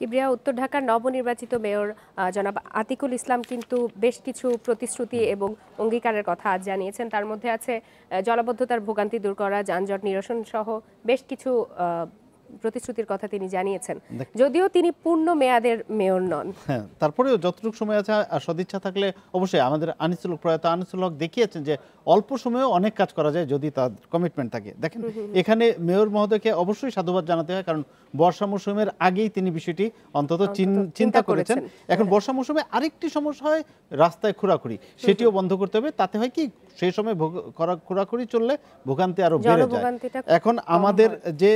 কিবরিয়া, উত্তর ঢাকার নবনির্বাচিত মেয়র জনাব আতিকুল ইসলাম কিন্তু বেশ কিছু প্রতিশ্রুতি এবং অঙ্গীকারের কথা আজ জানিয়েছেন। তার মধ্যে আছে জলবদ্ধতার ভোগান্তি দূর করা, যানজট নিরসন সহ বেশ কিছু প্রতিশ্রুতির কথা তিনি জানিয়েছেন। যদিও তিনি পূর্ণ মেয়াদের মেয়র নন। হ্যাঁ তারপরেও যতটুকু সময় আছে আর সদিচ্ছা থাকলে অবশ্যই আমাদের আনিসুল হক প্রয়াত আনিসুল হক দেখিয়েছেন যে অল্প সময়েও অনেক কাজ করা যায় যদি তার কমিটমেন্ট থাকে। দেখেন এখানে মেয়র মহোদয়কে অবশ্যই সাধুবাদ জানাতে হয় কারণ বর্ষা মৌসুমের আগেই তিনি বিষয়টি অন্তত চিন্তা করেছেন। করেছেন। এখন বর্ষা মৌসুমে আরেকটি সমস্যা হয় রাস্তায় খোরাখুরি সেটিও বন্ধ করতে হবে। তাতে হয় কি সেই সময় খোরাখুরি চললে ভোগান্তি আরও বেড়ে যায়। এখন আমাদের যে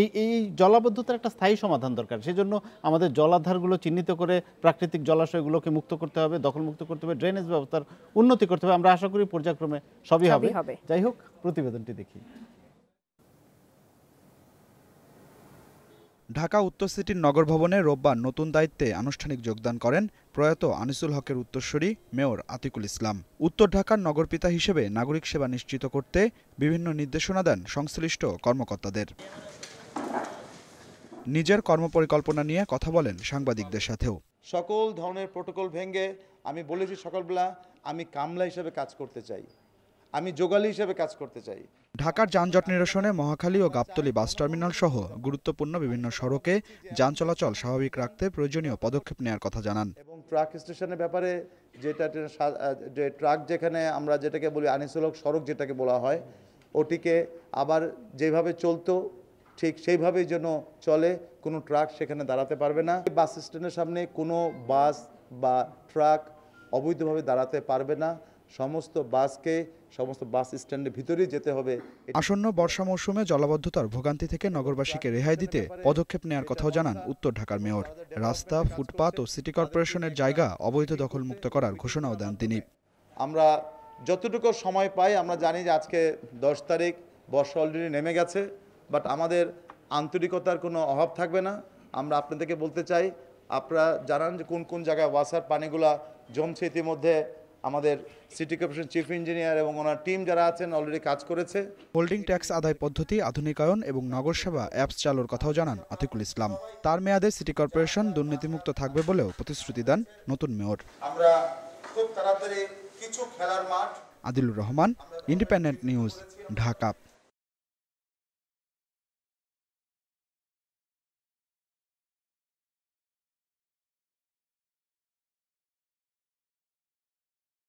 এই এই জলাবদ্ধতার একটা স্থায়ী সমাধান দরকার। সেই জন্য আমাদের জলাধারগুলো চিহ্নিত করে প্রাকৃতিক জলাশয়গুলোকে মুক্ত করতে হবে দখলমুক্ত করতে হবে ড্রেনেজ ব্যবস্থার উন্নতি করতে হবে। আমরা আশা করি পর্যায়ক্রমে সবই হবে। যাই হোক প্রতিবেদনটি দেখি। ঢাকা উত্তর সিটির নগর ভবনে রোববার নতুন দায়িত্বে আনুষ্ঠানিক যোগদান করেন প্রয়াত আনিসুল হকের উত্তরসূরি মেয়র আতিকুল ইসলাম। উত্তর ঢাকার নগরপিতা হিসেবে নাগরিক সেবা নিশ্চিত করতে বিভিন্ন নির্দেশনা দেন সংশ্লিষ্ট কর্মকর্তাদের। নিজের কর্মপরিকল্পনা নিয়ে কথা বলেন সাংবাদিকদের সাথেও। সকল ধরনের প্রোটোকল ভেঙে আমি বলেছি সকালবেলা আমি কামলা হিসেবে কাজ করতে চাই। আমি যোগালি হিসেবে কাজ করতে চাই। ঢাকার যানজট নিরসনে মহাখালী ও গাবতলী বাস টার্মিনাল সহ গুরুত্বপূর্ণ বিভিন্ন সড়কে যান চলাচল স্বাভাবিক রাখতে প্রয়োজনীয় পদক্ষেপ নেওয়ার কথা জানান। এবং ট্রাক স্টেশনের ব্যাপারে যেটা যে ট্রাক যেখানে আমরা যেটাকে বলি আনিসুলক সড়ক যেটাকে বলা হয়, ওটিকে আবার যেভাবে চলতো, ঠিক সেইভাবেই যেন চলে, কোনো ট্রাক সেখানে দাঁড়াতে পারবে না। বাস স্ট্যান্ডের সামনে কোনো বাস বা ট্রাক অবৈধভাবে দাঁড়াতে পারবে না। সমস্ত বাসকে সমস্ত বাস স্ট্যান্ডের ভিতরেই যেতে হবে। আসন্ন বর্ষা মৌসুমে জলাবদ্ধতার ভোগান্তি থেকে নগরবাসীকে রেহাই দিতে পদক্ষেপ নেওয়ার কথাও জানান উত্তর ঢাকার মেয়র। রাস্তা ফুটপাত ও সিটি কর্পোরেশনের জায়গা অবৈধ দখলমুক্ত করার ঘোষণাও দেন তিনি। আমরা যতটুকু সময় পাই আমরা জানি যে আজকে দশ তারিখ বর্ষা অলরেডি নেমে গেছে বাট আমাদের আন্তরিকতার কোনো অভাব থাকবে না। আমরা আপনাদেরকে বলতে চাই আপনারা জানান যে কোন কোন জায়গায় ওয়াসার পানিগুলা জমছে ইতিমধ্যে। আমাদের সিটি কর্পোরেশন চিফ ইঞ্জিনিয়ার এবং ওনার টিম যারা আছেন অলরেডি কাজ করেছে। হোল্ডিং ট্যাক্স আদায় পদ্ধতি আধুনিকায়ন এবং নগর সেবা অ্যাপস চালুর কথাও জানান আতিকুল ইসলাম। তার মেয়াদে সিটি কর্পোরেশন দুর্নীতিমুক্ত থাকবে বলেও প্রতিশ্রুতি দেন নতুন মেয়র। আমরা খুব তাড়াতাড়ি কিছু খেলার মাঠ আদিলুর রহমান ইন্ডিপেন্ডেন্ট নিউজ ঢাকা।